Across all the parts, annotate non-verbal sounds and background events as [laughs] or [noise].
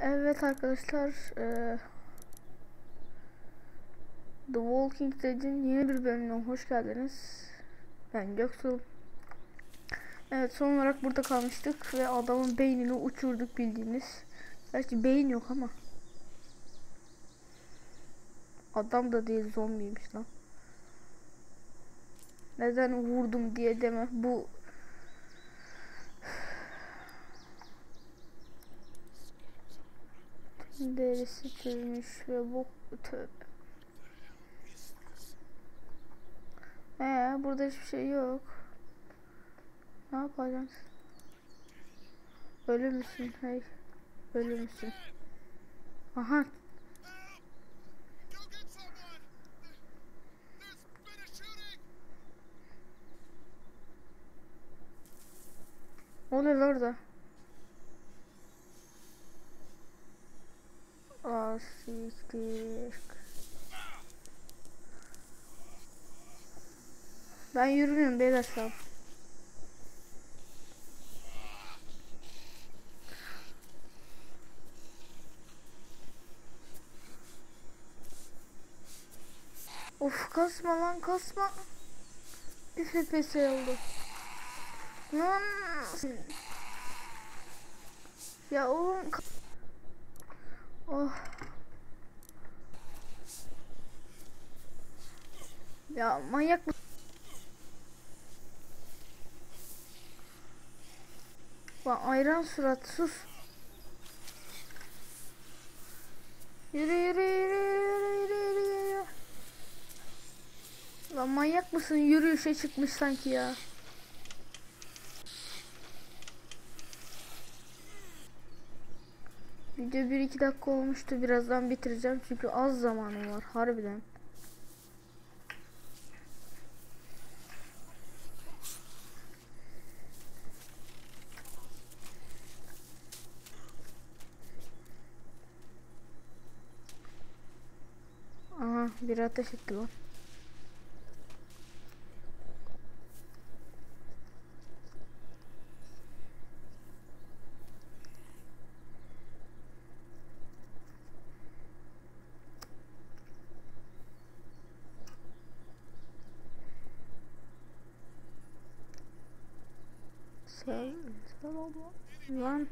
Evet arkadaşlar eee, The Walking Dead'in yeni bir bölümüne hoş geldiniz. Ben Göktuğ. Evet son olarak burada kalmıştık ve adamın beynini uçurduk bildiğiniz. Gerçi beyin yok ama. Adam da değil zombiymiş lan. Neden vurdum diye deme. Bu derisi çürümüş ve bu tövbe. Ee, burada hiçbir şey yok. Ne yapacağız? Ölü müsün? Hey. Ölü müsün? Aha. Ne oluyor orada? Aa siktir. Ben yürümüyorum beyler şu an. Of kasma lan kasma. Bir FPS oldu. Ya oğlum. Oh. Ya manyak mı? Lan ayran surat sus. Yürü yürü yürü yürü yürü yürü yürü. Lan manyak mısın? Yürüyüşe çıkmış sanki ya. Video 1-2 dakika olmuştu. Birazdan bitireceğim çünkü az zamanım var harbiden. Aha bir ateş etti lan. Selam. Lan.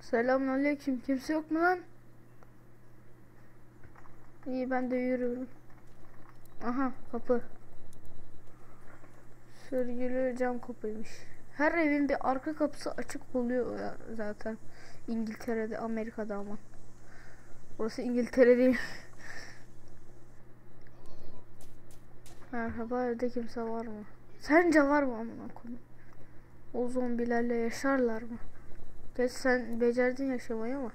Selamünaleyküm. Kimse yok mu lan? İyi ben de yürüyorum. Aha kapı. Sürgülü cam kapıymış. Her evin bir arka kapısı açık oluyor ya zaten. İngiltere'de, Amerika'da ama. Burası İngiltere değil. [laughs] Merhaba evde kimse var mı? Sence var mı amına koyayım? O zombilerle yaşarlar mı? Geç sen becerdin yaşamayı ama.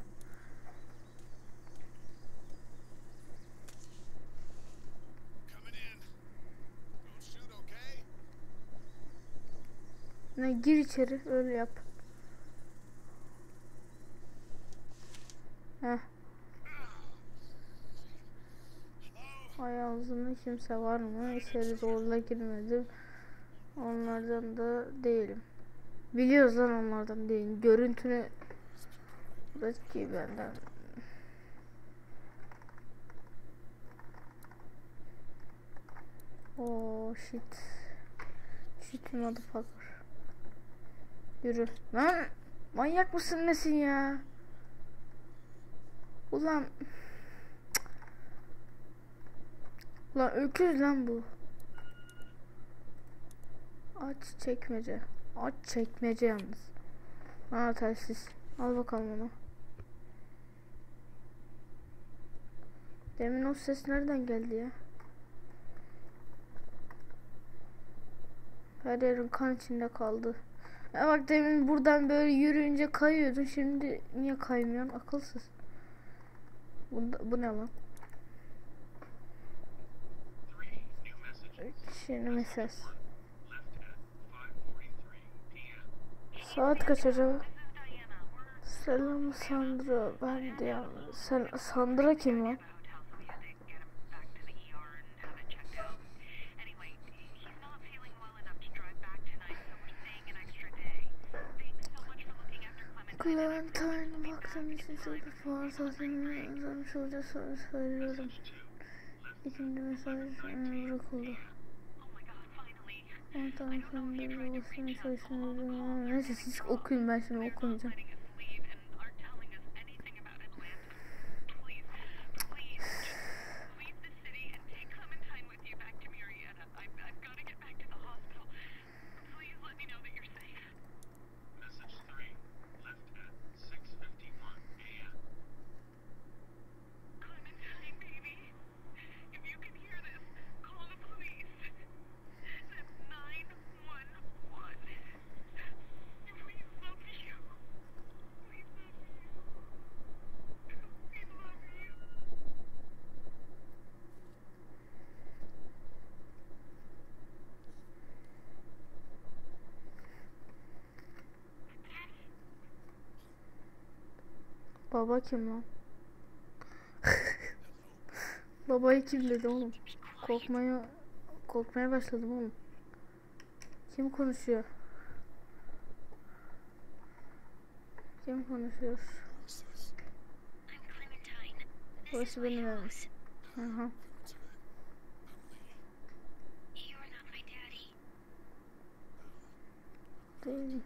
Ne gir içeri öyle yap. Heh. Ay ağzında kimse var mı? İçeri zorla girmedim. Onlardan da değilim. Biliyoruz lan onlardan değilim. Görüntünü Belki benden. Oh shit. Shit motherfucker. Yürü. Lan manyak mısın nesin ya? Ulan Ulan öküz lan bu. Aç çekmece. Aç çekmece yalnız. Aa telsiz. Al bakalım onu. Demin o ses nereden geldi ya? Her yerin kan içinde kaldı. Ya bak demin buradan böyle yürüyünce kayıyordun. Şimdi niye kaymıyorsun? Akılsız. Bu, bu ne lan? Şimdi mesaj. Saat kaç acaba? Selam Sandra. Ben de Sen Sandra kim lan? we live in current proximity to the falls of the rings and so the source for the taking the message and recorder. One time from the Russian station, this is okumayacağım, okumayacağım. Baba kim lan? [laughs] Babayı kim dedi oğlum? Korkmaya korkmaya başladım oğlum. Kim konuşuyor? Kim konuşuyor? Burası benim evim. Hı. Değil.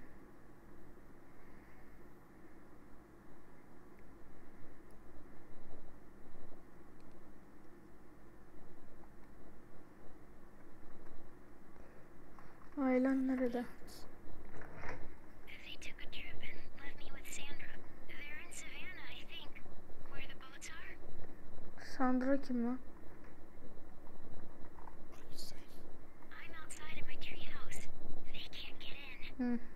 Are. Sandra kim lan? Are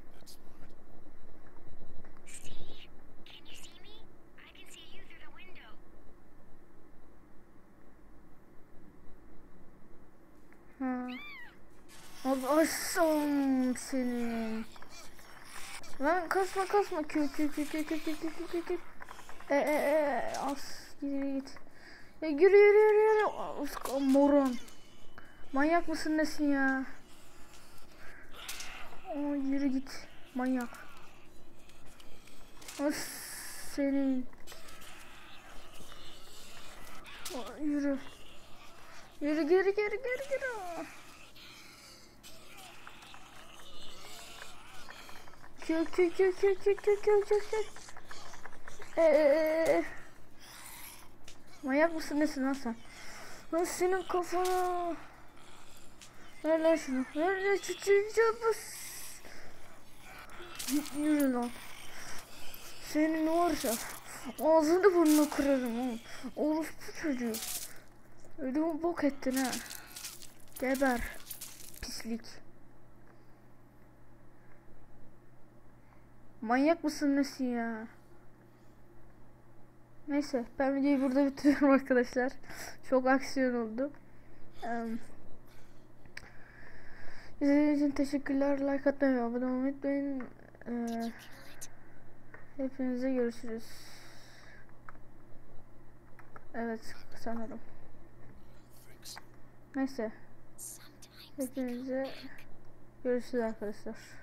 Allah'ım senin. Lan kasma kasma kü kü kü kü kü kü kü kü kü. E e e as yürü git. Ya yürü yürü yürü yürü. As, moron. Manyak mısın nesin ya? Aa, yürü git. Manyak. As senin. Aa, yürü. Yürü geri geri geri geri. Kök kök kök kök kök kök kök kök kök. Eee. Manyak mısın nesin lan sen? Lan senin kafana. Ver lan şunu. Ver lan şu çocuğu. Yürü lan. Senin varsa ağzını burnunu kırarım oğlum. Orospu çocuğu. Ödümü bok ettin ha. Geber. Pislik. Manyak mısın nesin ya? Neyse ben videoyu burada bitiriyorum [laughs] arkadaşlar. Çok aksiyon oldu. Em, İzlediğiniz için teşekkürler. Like atmayı ve abone olmayı unutmayın. Ee, hepinize görüşürüz. Evet sanırım. Neyse hepinize görüşürüz arkadaşlar.